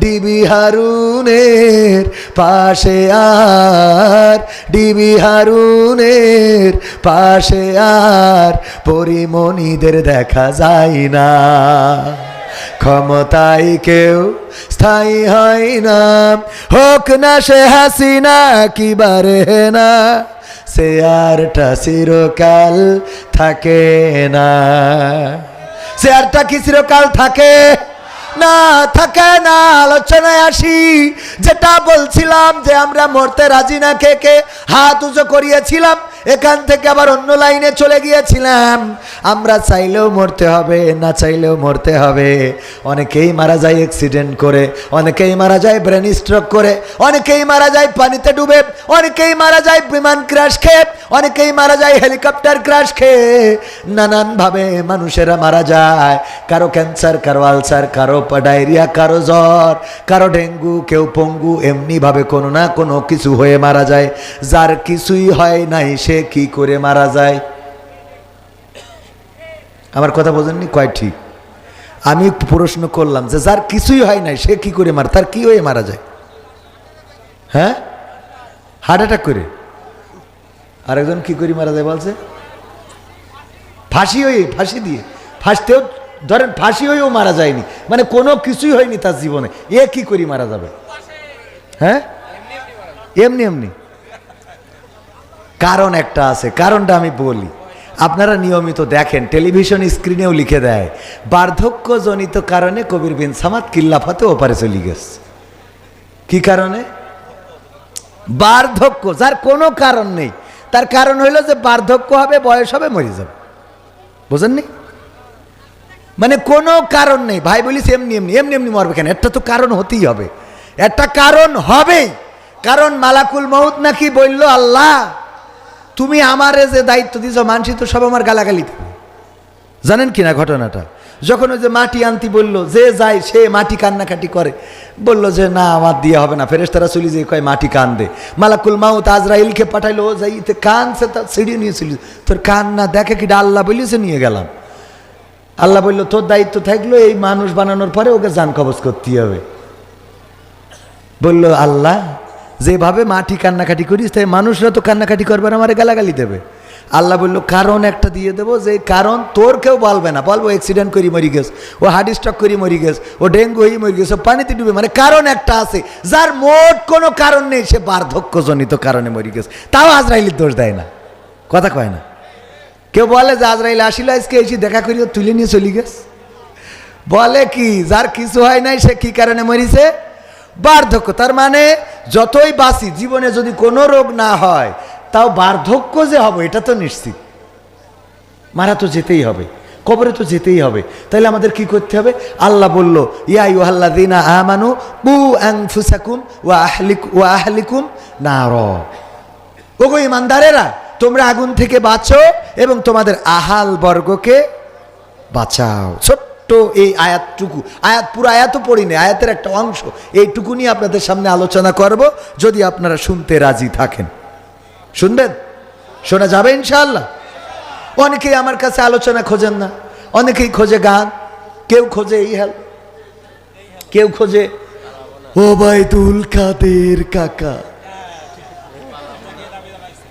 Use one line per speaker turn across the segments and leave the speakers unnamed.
DB হারুনের পাশে আর, DB হারুনের পাশে আর, পরিমণিদের দেখা যায় না। ক্ষমতায় কেউ স্থায়ী হয় না। হোক না সে হাসিনা, কি বারে না। সে আরটা চিরকাল থাকে না। সে আরটা কি চিরকাল থাকে? না থাকে না আলোচনায় আসি। যেটা বলছিলাম যে আমরা মরতে রাজি না, কে কে? হাত উঁচু করিয়েছিলাম। এখান থেকে আবার অন্য লাইনে চলে গিয়েছিলাম। আমরা চাইলেও মরতে হবে, না চাইলেও মরতে হবে। অনেকেই মারা যায় অ্যাক্সিডেন্ট করে, অনেকেই মারা যায় ব্রেন স্ট্রোক করে, অনেকেই মারা যায় পানিতে ডুবে, অনেকেই মারা যায় বিমান ক্রাশ খেয়ে, অনেকেই মারা যায় হেলিকপ্টার ক্রাশ খেয়ে। নানানভাবে মানুষেরা মারা যায়। কারও ক্যান্সার কারও আলসার কারও ডায়রিয়া কারও জ্বর, কারও ডেঙ্গু, কেউ পঙ্গু, এমনিভাবে কোনো না কোনো কিছু হয়ে মারা যায়। যার কিছুই হয় নাই, সে কি করে মারা যায়? আমার কথা বোঝেননি? কয় ঠিক? আমি প্রশ্ন করলাম যে যার কিছুই হয় নাই, সে কি করে মারা তার কি হয়ে মারা যায়? হ্যাঁ? হার্ট অ্যাটাক করে। আরেকজন কি করে মারা যায় বলছে? ফাঁসি হয়ে ফাঁসি দিয়ে। ফাঁসতেও ধরেন ফাঁসি হয়েও মারা যায়নি। মানে কোনো কিছুই হয়নি তার জীবনে। এ কি করি মারা যাবে? হ্যাঁ? এমনি এমনি কারণ একটা আছে, কারণটা আমি বলি। আপনারা নিয়মিত দেখেন, টেলিভিশন স্ক্রিনেও লিখে দেয়, বার্ধক্যজনিত কারণে কবির বিন সামাদ কিল্লাফাতে ওপারে চলে গেছে। কি কারণে? বার্ধক্য, যার কোনো কারণ নেই। তার কারণ হইল যে বার্ধক্য হবে, বয়স হবে, মরে যাবে। বোঝেননি? মানে কোনো কারণ নেই। ভাই বলিস, এমনি এমনি এমনি এমনি মরবে কেন? একটা তো কারণ হতেই হবে। একটা কারণ হবেই। কারণ মালাকুল মৌত নাকি বলল, আল্লাহ তুমি আমারে যে দায়িত্ব দিছ মানসি তো সব আমার গালাগালি জানেন কিনা ঘটনাটা? যখন ওই যে মাটি আনতি বলল, যে যায় সে মাটি কান্নাকাটি করে। বলল যে, না, আমার দিয়ে হবে না। ফেরেস্তারা চলি যে কয়, মাটি কান দে মালাকুল মাউত আজরাইলকে পাঠাইলো, ও যাইতে কান সে তার সিঁড়ি নিয়েছিল তোর কান না দেখে কি আল্লাহ বলিছে নিয়ে গেলাম? আল্লাহ বলল, তোর দায়িত্ব থাকল, এই মানুষ বানানোর পরে ওকে যান কবজ করতে হবে। বলল, আল্লাহ যেভাবে মাটি কান্নাকাটি করিস, তাই মানুষরা তো কান্নাকাটি করবে না আমার গালাগালি দেবে। আল্লাহ বলল, কারণ একটা দিয়ে দেবো, যে কারণ তোর কেউ বলবে না। বলব অ্যাক্সিডেন্ট করি মরি গেছ, ও হার্ট স্ট্রোক করি মরি গেছ, ও ডেঙ্গু হয়ে মরি গেছে, ও পানিতে ডুবে মানে কারণ একটা আছে, যার মোট কোনো কারণ নেই, সে বার্ধক্যজনিত কারণে মরি গেছে। তাও আজরাইলির দোষ দেয় না। কথা কয় না। কেউ বলে যে, আজরাইল আসিল, আজকে এসে দেখা করি ও তুলে নিয়ে চলি গেছ? বলে কি, যার কিছু হয় নাই, সে কি কারণে মরিছে? বার্ধক্য। তার মানে যতই বাঁচি, জীবনে যদি কোনো রোগ না হয়, তাও বার্ধক্য যে হবে, এটা তো নিশ্চিত। মারা তো যেতেই হবে, কবরে তো যেতেই হবে। তাহলে আমাদের কি করতে হবে? আল্লাহ বলল ইয়াই ও আল্লাহ দিনা আমানু বু অ্যাং ফুসাকুম ও আহলিক ও আহলিকুম না র ওগো ইমানদারেরা, তোমরা আগুন থেকে বাঁচো এবং তোমাদের আহাল বর্গকে বাঁচাও। ছোট্ট এই আয়াতটুকু। আয়াত, পুরো আয়াতও পড়িনি আয়াতের একটা অংশ। এইটুকু নিয়ে আপনাদের সামনে আলোচনা করব, যদি আপনারা শুনতে রাজি থাকেন। শুনবেন? শোনা যাবে ইনশাআল্লাহ? অনেকেই আমার কাছে আলোচনা খোঁজেন না। অনেকেই খোঁজে গান। কেউ খোঁজে এই হেল। কেউ খোঁজে, ও বাইতুল কাদের কাকা।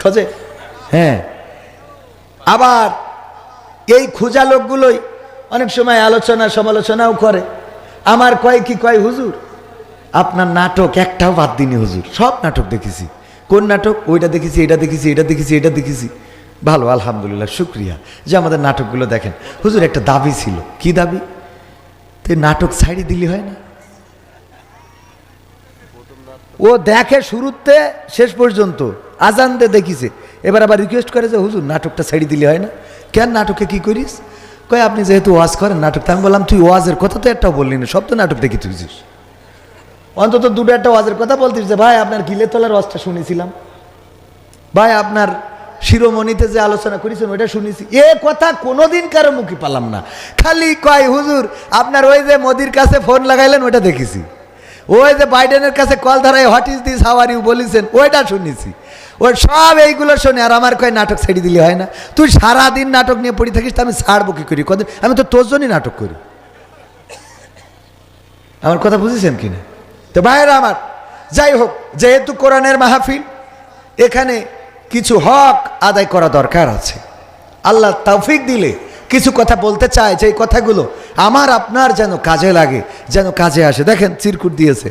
খোঁজে? হ্যাঁ। আবার এই খোঁজা লোকগুলোই অনেক সময় আলোচনা, সমালোচনাও করে। আমার কয় কি কয়, হুজুর, আপনার নাটক একটাও বাদ দিনি হুজুর। সব নাটক দেখেছি। কোন নাটক? ওইটা দেখেছি, এটা দেখেছি এটা দেখেছি এটা দেখেছি। ভালো, আলহামদুলিল্লাহ, শুক্রিয়া যে আমাদের নাটকগুলো দেখেন। হুজুর, একটা দাবি ছিল। কি দাবি? তো নাটক ছাড়ি দিলি হয় না? ও দেখে শুরুতে, শেষ পর্যন্ত, আজান দে দেখিছে। এবার আবার রিকোয়েস্ট করে যে, হুজুর, নাটকটা ছেড়ে দিলে হয় না? কেন নাটকে কি করিস? কয়, আপনি যেহেতু ওয়াজ করেন নাটকটা আমি বললাম, তুই ওয়াজের কথা তো একটাও বললি না, সব তো নাটক দেখি তুইছিস। অন্তত দুটো একটা ওয়াজের কথা বলতিস যে, ভাই, আপনার গিলে তোলার ওয়াজটা শুনেছিলাম। ভাই, আপনার শিরোমণিতে যে আলোচনা করেছেন, ওইটা শুনেছি। এ কথা কোনোদিন কারও মুখে পালাম না। খালি কয়, হুজুর, আপনার ওই যে মোদির কাছে ফোন লাগাইলেন, ওইটা দেখেছি। ওই যে বাইডেনের কাছে কল ধরাই what is this how are you বলেছেন, ওইটা শুনেছি। ওই সব এইগুলো শোনে, আর আমার কয় নাটক ছেড়ে দিলে হয় না। তুই সারাদিন নাটক নিয়ে পড়ে থাকিস, তা আমি ছাড়বো কি করি? কদিন আমি তো তোর জন্যই নাটক করি। আমার কথা বুঝেছেন কিনা তো ভাইয়েরা আমার, যাই হোক, যেহেতু কোরআনের মাহফিল, এখানে কিছু হক আদায় করা দরকার আছে। আল্লাহ তৌফিক দিলে কিছু কথা বলতে চায় যে কথাগুলো আমার, আপনার যেন কাজে লাগে, যেন কাজে আসে। দেখেন, চিরকুট দিয়েছে।